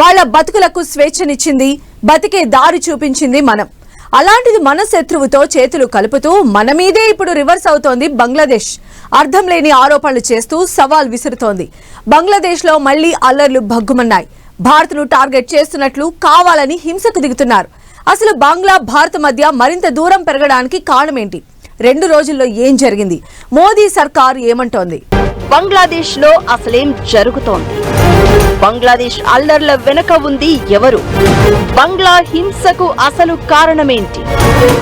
వాళ్ళ బతుకులకు స్వేచ్ఛనిచ్చింది బతికే దారి చూపించింది మనం. అలాంటిది మన శత్రువుతో చేతులు కలుపుతూ మన మీదే ఇప్పుడు రివర్స్ అవుతోంది బంగ్లాదేశ్. అర్థం లేని ఆరోపణలు చేస్తూ సవాల్ విసురుతోంది. బంగ్లాదేశ్లో మళ్ళీ అల్లర్లు భగ్గుమన్నాయి. భారత్ను టార్గెట్ చేస్తున్నట్లు కావాలని హింసకు దిగుతున్నారు. అసలు బంగ్లా భారత్ మధ్య మరింత దూరం పెరగడానికి కారణమేంటి? రెండు రోజుల్లో ఏం జరిగింది? మోదీ సర్కార్ ఏమంటోంది? బంగ్లాదేశ్లో అసలేం జరుగుతోంది? బంగ్లాదేశ్ అల్లర్ల వెనుక ఉంది ఎవరు? బంగ్లా హింసకు అసలు కారణమేంటి?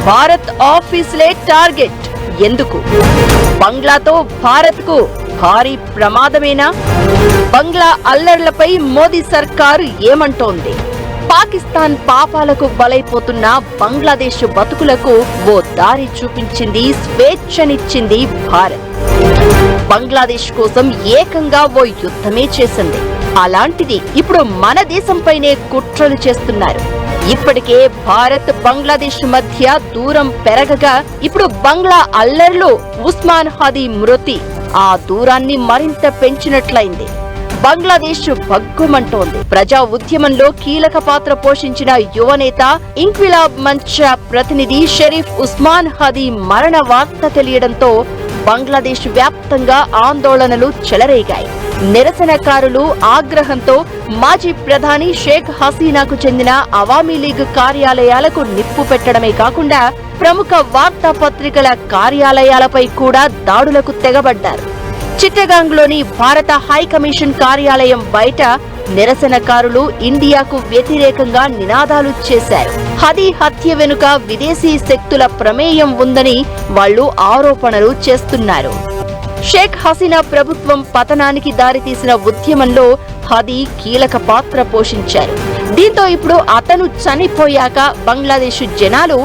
భారత్ ఆఫీసులే టార్గెట్. ఎందుకు? బంగ్లాతో భారత్కు భారీ ప్రమాదమేనా? బంగ్లా అల్లర్లపై మోదీ సర్కారు ఏమంటోంది? పాకిస్తాన్ పాపాలకు బలైపోతున్న బంగ్లాదేశ్ బతుకులకు ఓ దారి చూపించింది స్వేచ్ఛనిచ్చింది భారత్. బంగ్లాదేశ్ కోసం ఏకంగా ఓ యుద్ధమే చేసింది. అలాంటిది ఇప్పుడు మన దేశంపైనే కుట్రలు చేస్తున్నారు. ఇప్పటికే భారత్ బంగ్లాదేశ్ మధ్య దూరం పెరగగా ఇప్పుడు బంగ్లా అల్లర్లు ఉస్మాన్ హాదీ మృతి. ఆ దూరాన్ని మరింత పెంచినట్లయింది. బంగ్లాదేశ్ భగ్గుమంటోంది. ప్రజా ఉద్యమంలో కీలక పాత్ర పోషించిన యువనేత ఇంక్విలాబ్ మంచ ప్రతినిధి షరీఫ్ ఉస్మాన్ హదీ మరణ వార్త తెలియడంతో బంగ్లాదేశ్ వ్యాప్తంగా ఆందోళనలు చెలరేగాయి. నిరసనకారులు ఆగ్రహంతో మాజీ ప్రధాని షేక్ హసీనాకు చెందిన అవామీ లీగ్ కార్యాలయాలకు నిప్పు పెట్టడమే కాకుండా ప్రముఖ వార్తాపత్రికల కార్యాలయాలపై కూడా దాడులకు తెగబడ్డారు. చిట్టగాంగ్లోని భారత హై కమిషన్ కార్యాలయం బయట నిరసనకారులు ఇండియాకు వ్యతిరేకంగా నినాదాలు చేశారు. హదీ హత్య వెనుక విదేశీ శక్తుల ప్రమేయం ఉందని వాళ్ళు ఆరోపణలు చేస్తున్నారు. షేక్ హసీనా ప్రభుత్వం పతనానికి దారితీసిన ఉద్యమంలో హది కీలక పాత్ర పోషించారు. దీంతో ఇప్పుడు అతను చనిపోయాక బంగ్లాదేశ్ జనాలు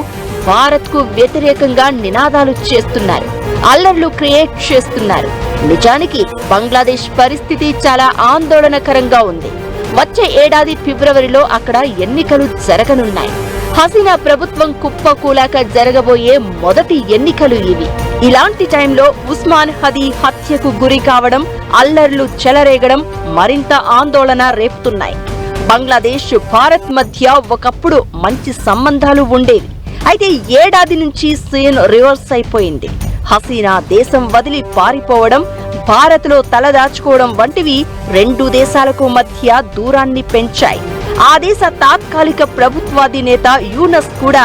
భారత్కు వ్యతిరేకంగా నినాదాలు చేస్తున్నారు. అల్లర్లు క్రియేట్ చేస్తున్నారు. నిజానికి బంగ్లాదేశ్ పరిస్థితి చాలా ఆందోళనకరంగా ఉంది. వచ్చే ఏడాది ఫిబ్రవరిలో అక్కడ ఎన్నికలు జరగనున్నాయి. హసీనా ప్రభుత్వం కుప్పకూలాక జరగబోయే మొదటి ఎన్నికలు ఇవి. ఇలాంటి టైంలో ఉస్మాన్ హదీ హత్యకు గురి కావడం అల్లర్లు చెలరేగడం మరింత ఆందోళన రేపుతున్నాయి. బంగ్లాదేశ్ భారత్ మధ్య ఒకప్పుడు మంచి సంబంధాలు ఉండేవి. అయితే ఏడాది నుంచి సీన్ రివర్స్ అయిపోయింది. హసీనా దేశం వదిలి పారిపోవడం భారత్లో తలదాచుకోవడం వంటివి రెండు దేశాలకు మధ్య దూరాన్ని పెంచాయి. ఆ దేశ తాత్కాలిక ప్రభుత్వాధినేత యూనస్ కూడా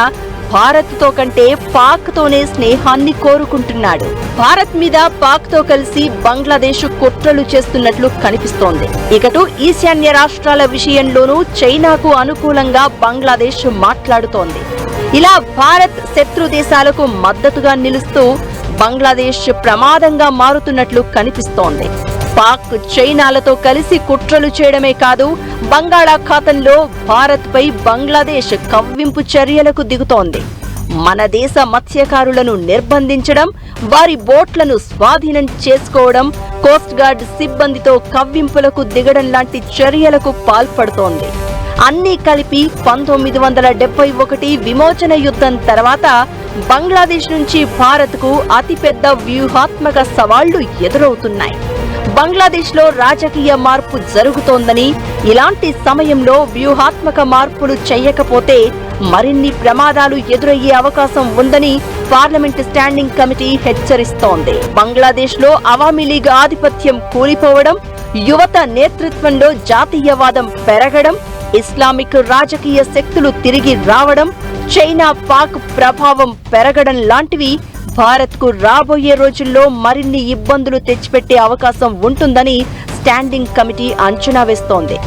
భారత్తో కంటే పాక్ తోనే స్నేహాన్ని కోరుకుంటున్నాడు. భారత్ మీద పాక్తో కలిసి బంగ్లాదేశ్ కుట్రలు చేస్తున్నట్లు కనిపిస్తోంది. ఇకటు ఈశాన్య రాష్ట్రాల విషయంలోనూ చైనాకు అనుకూలంగా బంగ్లాదేశ్ మాట్లాడుతోంది. ఇలా భారత్ శత్రు దేశాలకు మద్దతుగా నిలుస్తూ బంగ్లాదేశ్ ప్రమాదంగా మారుతున్నట్లు కనిపిస్తోంది. పాక్ చైనాలతో కలిసి కుట్రలు చేయడమే కాదు బంగాళాఖాతంలో భారత్పై బంగ్లాదేశ్ కవ్వింపు చర్యలకు దిగుతోంది. మన దేశ మత్స్యకారులను నిర్బంధించడం వారి బోట్లను స్వాధీనం చేసుకోవడం కోస్ట్ గార్డ్ సిబ్బందితో కవ్వింపులకు దిగడం లాంటి చర్యలకు పాల్పడుతోంది. అన్నీ కలిపి పంతొమ్మిది వందల డెబ్బై ఒకటి విమోచన యుద్ధం తర్వాత బంగ్లాదేశ్ నుంచి భారత్కు అతిపెద్ద వ్యూహాత్మక సవాళ్ళు ఎదురవుతున్నాయి. బంగ్లాదేశ్లో రాజకీయ మార్పు జరుగుతోందని ఇలాంటి సమయంలో వ్యూహాత్మక మార్పులు చేయకపోతే మరిన్ని ప్రమాదాలు ఎదురయ్యే అవకాశం ఉందని పార్లమెంట్ స్టాండింగ్ కమిటీ హెచ్చరిస్తోంది. బంగ్లాదేశ్లో అవామీ లీగ్ ఆధిపత్యం కూలిపోవడం యువత నేతృత్వంలో జాతీయవాదం పెరగడం ఇస్లామిక్ రాజకీయ శక్తులు తిరిగి రావడం చైనా పాక్ ప్రభావం పెరగడం లాంటివి భారత్కు రాబోయే రోజుల్లో మరిన్ని ఇబ్బందులు తెచ్చిపెట్టే అవకాశం ఉంటుందని స్టాండింగ్ కమిటీ అంచనా వేస్తోంది.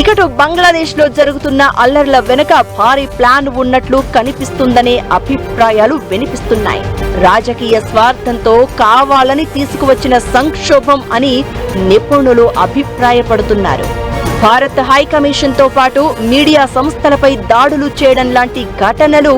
ఇకటు బంగ్లాదేశ్లో జరుగుతున్న అల్లర్ల వెనుక భారీ ప్లాన్ ఉన్నట్లు కనిపిస్తుందనే అభిప్రాయాలు వినిపిస్తున్నాయి. రాజకీయ స్వార్థంతో కావాలని తీసుకువచ్చిన సంక్షోభం అని నిపుణులు అభిప్రాయపడుతున్నారు. భారత్ హై తో పాటు మీడియా సంస్థలపై దాడులు చేయడం లాంటి ఘటనలు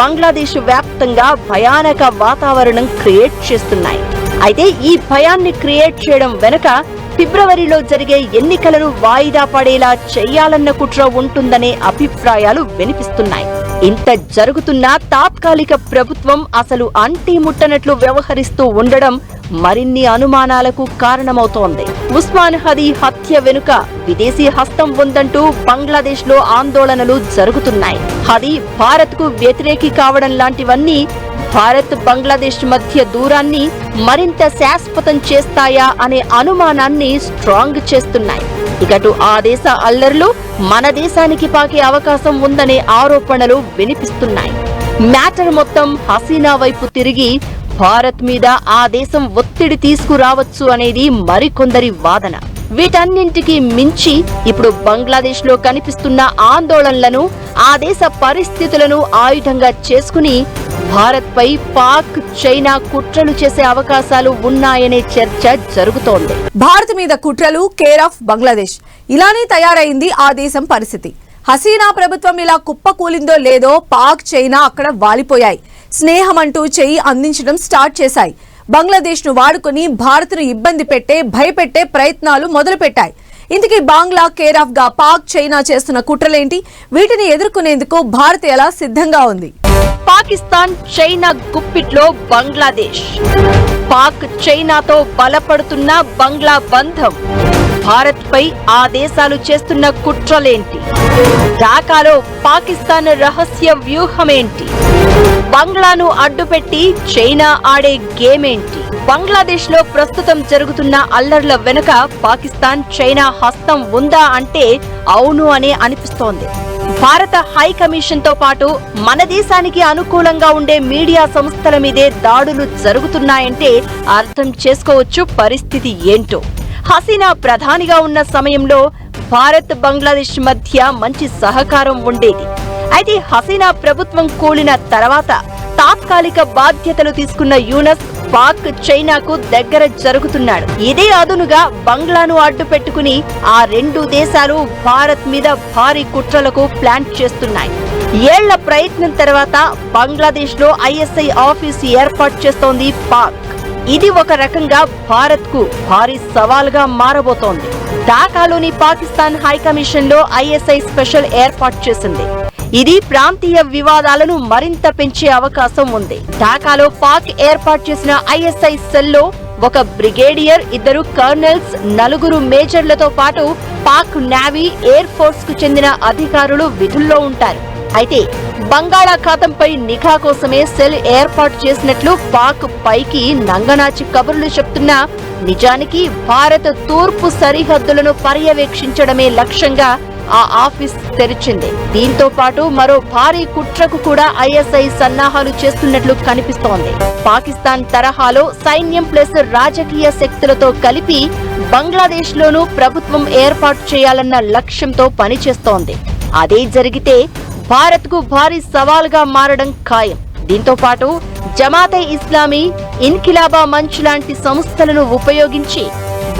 బంగ్లాదేశ్ వ్యాప్తంగా భయానక వాతావరణం క్రియేట్ చేస్తున్నాయి. అయితే ఈ భయాన్ని క్రియేట్ చేయడం వెనుక ఫిబ్రవరిలో జరిగే ఎన్నికలను వాయిదా పడేలా చేయాలన్న కుట్ర ఉంటుందనే అభిప్రాయాలు వినిపిస్తున్నాయి. ఇంత జరుగుతున్నా తాత్కాలిక ప్రభుత్వం అసలు అంటి ముట్టనట్లు వ్యవహరిస్తూ ఉండడం మరిన్ని అనుమానాలకు కారణమవుతోంది. ఉస్మాన్ హదీ హత్య వెనుక విదేశీ హస్తం ఉందంటూ బంగ్లాదేశ్లో ఆందోళనలు జరుగుతున్నాయి. హదీ భారత్కు వ్యతిరేకి కావడం లాంటివన్నీ భారత్ బంగ్లాదేశ్ మధ్య దూరాన్ని మరింత శాశ్వతం చేస్తాయా అనే అనుమానాన్ని స్ట్రాంగ్ చేస్తున్నాయి. ఇకటు ఆ దేశ అల్లర్లు మన దేశానికి పాకే అవకాశం ఉందనే ఆరోపణలు వినిపిస్తున్నాయి. మ్యాటర్ మొత్తం హసీనా వైపు తిరిగి భారత్ మీద ఆ దేశం ఒత్తిడి తీసుకురావచ్చు అనేది మరికొందరి వాదన. వీటన్నింటికి మించి ఇప్పుడు బంగ్లాదేశ్లో కనిపిస్తున్న ఆందోళనలను ఆ దేశ పరిస్థితులను ఆయుధంగా చేసుకుని భారత్పై పాక్ చైనా కుట్రలు చేసే అవకాశాలు ఉన్నాయనే చర్చ జరుగుతోంది. భారత్ మీద కుట్రలు కేర్ ఆఫ్ బంగ్లాదేశ్. ఇలానే తయారైంది ఆ దేశం పరిస్థితి. హసీనా ప్రభుత్వం ఇలా కుప్పకూలిందో లేదో పాక్ చైనా అక్కడ వాలిపోయాయి. స్నేహం అంటూ చెయ్యి అందించడం స్టార్ట్ చేశాయి. బంగ్లాదేశ్ను వాడుకుని భారత్ను ఇబ్బంది పెట్టే భయపెట్టే ప్రయత్నాలు మొదలుపెట్టాయి. ఇందుకే బాంగ్లా కేర్ ఆఫ్గా పాక్ చైనా చేస్తున్న కుట్రలేంటి? వీటిని ఎదుర్కొనేందుకు భారత్ ఎలా సిద్ధంగా ఉంది? పాకిస్తాన్ చైనా గుప్పిట్లో బంగ్లాదేశ్. పాక్ చైనాతో బలపడుతున్న బంగ్లా బంధం. భారత్ పై ఆ దేశాలు చేస్తున్న కుట్రలేంటి? ఢాకాలో పాకిస్తాన్ రహస్య వ్యూహమేంటి? బంగ్లాను అడ్డుపెట్టి చైనా ఆడే గేమేంటి? బంగ్లాదేశ్లో ప్రస్తుతం జరుగుతున్న అల్లర్ల వెనుక పాకిస్తాన్ చైనా హస్తం ఉందా అంటే అవును అనే అనిపిస్తోంది. భారత హై కమిషన్తో పాటు మన దేశానికి అనుకూలంగా ఉండే మీడియా సంస్థల మీదే దాడులు జరుగుతున్నాయంటే అర్థం చేసుకోవచ్చు పరిస్థితి ఏంటో. హసీనా ప్రధానిగా ఉన్న సమయంలో భారత్ బంగ్లాదేశ్ మధ్య మంచి సహకారం ఉండేది. అయితే హసీనా ప్రభుత్వం కూలిన తర్వాత తాత్కాలిక బాధ్యతలు తీసుకున్న యూనస్ పాక్ చైనాకు దగ్గర జరుగుతున్నాడు. ఇదే అదునుగా బంగ్లాను అడ్డు పెట్టుకుని ఆ రెండు దేశాలు భారత్ మీద భారీ కుట్రలకు ప్లాన్ చేస్తున్నాయి. ఏళ్ళ ప్రయత్నం తర్వాత బంగ్లాదేశ్లో ఐఎస్ఐ ఆఫీస్ ఏర్పాటు చేస్తోంది పాక్. ఇది ఒక రకంగా భారత్కు భారీ సవాల్గా మారబోతోంది. ఢాకాలోని పాకిస్తాన్ హైకమిషన్లో ఐఎస్ఐ స్పెషల్ ఏర్పాటు చేసింది. ఇది ప్రాంతీయ వివాదాలను మరింత పెంచే అవకాశం ఉంది. ఢాకాలో పాక్ ఏర్పాటు చేసిన ఐఎస్ఐ సెల్లో ఒక బ్రిగేడియర్ ఇద్దరు కర్నల్స్ నలుగురు మేజర్లతో పాటు పాక్ నావీ ఎయిర్ ఫోర్స్కు చెందిన అధికారులు విధుల్లో ఉంటారు. అయితే బంగాళాఖాతంపై నిఘా కోసమే సెల్ ఏర్పాటు చేసినట్లు పాక్ పైకి నంగనాచి కబుర్లు చెప్తున్నా నిజానికి భారత తూర్పు సరిహద్దులను పర్యవేక్షించడమే లక్ష్యంగా ఆ ఆఫీస్ తెరిచింది. దీంతో పాటు మరో భారీ కుట్రకు కూడా ఐఎస్ఐ సన్నాహాలు చేస్తున్నట్లు కనిపిస్తోంది. పాకిస్తాన్ తరహాలో సైన్యం ప్లస్ రాజకీయ శక్తులతో కలిపి బంగ్లాదేశ్ లోనూ ప్రభుత్వం ఏర్పాటు చేయాలన్న లక్ష్యంతో పనిచేస్తోంది. అదే జరిగితే భారత్కు భారీ సవాల్గా మారడం ఖాయం. దీంతో పాటు జమాతే ఇస్లామీ ఇన్కిలాబా మంచ్ లాంటి సంస్థలను ఉపయోగించి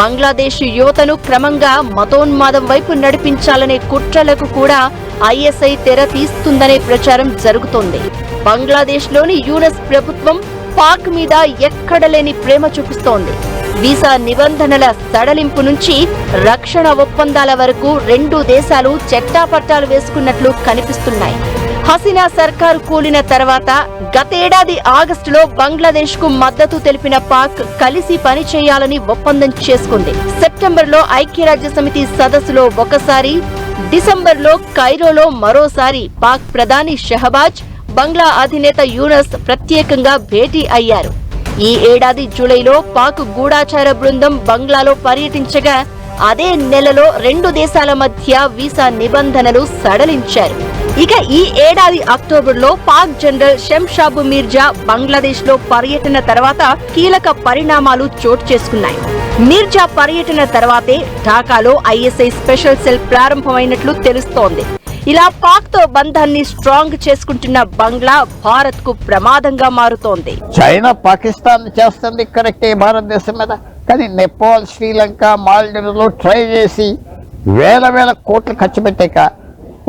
బంగ్లాదేశ్ యువతను క్రమంగా మతోన్మాదం వైపు నడిపించాలనే కుట్రలకు కూడా ఐఎస్ఐ తెర తీస్తుందనే ప్రచారం జరుగుతోంది. బంగ్లాదేశ్లోని యూనస్ ప్రభుత్వం పాక్ మీద ఎక్కడలేని ప్రేమ చూపిస్తోంది. వీసా నిబంధనల సడలింపు నుంచి రక్షణ ఒప్పందాల వరకు రెండు దేశాలు చెట్టాపట్టాలు వేసుకున్నట్లు కనిపిస్తున్నాయి. హసీనా సర్కారు కూలిన తర్వాత గతేడాది ఆగస్టులో బంగ్లాదేశ్కు మద్దతు తెలిపిన పాక్ కలిసి పనిచేయాలని ఒప్పందం చేసుకుంది. సెప్టెంబర్లో ఐక్యరాజ్య సమితి సదస్సులో ఒకసారి డిసెంబర్లో కైరోలో మరోసారి పాక్ ప్రధాని షహబాజ్ బంగ్లా అధినేత యూనస్ ప్రత్యేకంగా భేటీ అయ్యారు. ఈ ఏడాది జూలైలో పాక్ గూఢాచార బృందం బంగ్లాలో పర్యటించగా అదే నెలలో రెండు దేశాల మధ్య వీసా నిబంధనలు సడలించారు. ఇక ఈ ఏడాది అక్టోబర్లో పాక్ జనరల్ షంషాబు మీర్జా బంగ్లాదేశ్లో పర్యటన తర్వాత కీలక పరిణామాలు చోటు చేసుకున్నాయి. మీర్జా పర్యటన తర్వాతే ఢాకాలో ఐఎస్ఐ స్పెషల్ సెల్ ప్రారంభమైనట్లు తెలుస్తోంది. ఇలా పాక్తో బంధాన్ని స్ట్రాంగ్ చేసుకుంటున్న బంగ్లా భారత్కు ప్రమాదంగా మారుతోంది. చైనా పాకిస్తాన్ చేస్తుంది కరెక్టే భారతదేశం మీద కానీ నేపాల్ శ్రీలంక మాల్దీవులు ట్రై చేసి వేల వేల కోట్లు ఖర్చు పెట్టాక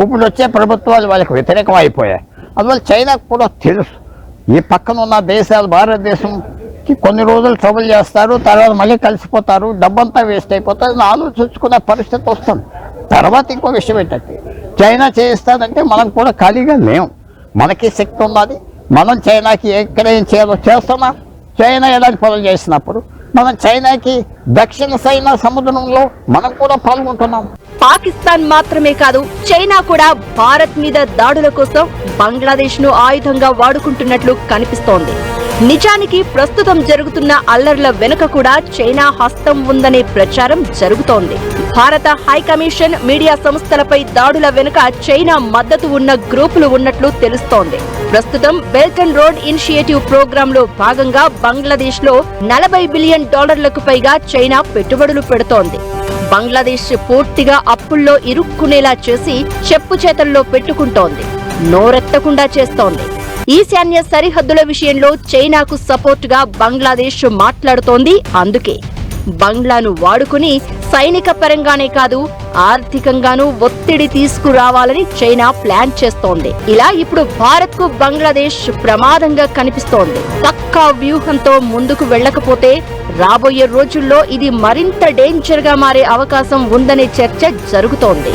ఇప్పుడు వచ్చే ప్రభుత్వాలు వాళ్ళకి వ్యతిరేకం అయిపోయాయి అందువల్ల చైనాకు కూడా తెలుసు. ఈ పక్కన ఉన్న దేశాలు భారతదేశంకి కొన్ని రోజులు ట్రబుల్ చేస్తారు తర్వాత మళ్ళీ కలిసిపోతారు డబ్బంతా వేస్ట్ అయిపోతుంది అని ఆలోచించుకునే పరిస్థితి వస్తుంది. తర్వాత ఇంకో విషయం ఏంటంటే చైనా చేయిస్తానంటే మనం కూడా ఖాళీగా లేం. మనకి శక్తి ఉన్నది. మనం చైనాకి ఎక్కడ ఏం చేయాలో చేస్తున్నాం చైనా ఎలాంటి పనులు చేసినప్పుడు మనం చైనాకి దక్షిణ చైనా సముద్రంలో మనం కూడా పాల్గొంటున్నాం. పాకిస్తాన్ మాత్రమే కాదు చైనా కూడా భారత్ మీద దాడుల కోసం బంగ్లాదేశ్ను ఆయుధంగా వాడుకుంటున్నట్లు కనిపిస్తోంది. నిజానికి ప్రస్తుతం జరుగుతున్న అల్లర్ల వెనుక కూడా చైనా హస్తం ఉందనే ప్రచారం జరుగుతోంది. భారత హై కమిషన్ మీడియా సంస్థలపై దాడుల వెనుక చైనా మద్దతు ఉన్న గ్రూపులు ఉన్నట్లు తెలుస్తోంది. ప్రస్తుతం బెల్టన్ రోడ్ ఇనిషియేటివ్ ప్రోగ్రామ్లో భాగంగా బంగ్లాదేశ్లో నలభై బిలియన్ డాలర్లకు పైగా చైనా పెట్టుబడులు పెడుతోంది. బంగ్లాదేశ్ పూర్తిగా అప్పుల్లో ఇరుక్కునేలా చేసి చెప్పు చేతల్లో పెట్టుకుంటోంది. నోరెత్తకుండా చేస్తోంది. ఈశాన్య సరిహద్దుల విషయంలో చైనాకు సపోర్టుగా బంగ్లాదేశ్ మాట్లాడుతోంది అందుకే. బంగ్లాను వాడుకుని సైనిక పరంగానే కాదు ఆర్థికంగానూ ఒత్తిడి తీసుకురావాలని చైనా ప్లాన్ చేస్తోంది. ఇలా ఇప్పుడు భారత్కు బంగ్లాదేశ్ ప్రమాదంగా కనిపిస్తోంది. పక్కా వ్యూహంతో ముందుకు వెళ్ళకపోతే రాబోయే రోజుల్లో ఇది మరింత డేంజర్గా మారే అవకాశం ఉందనే చర్చ జరుగుతోంది.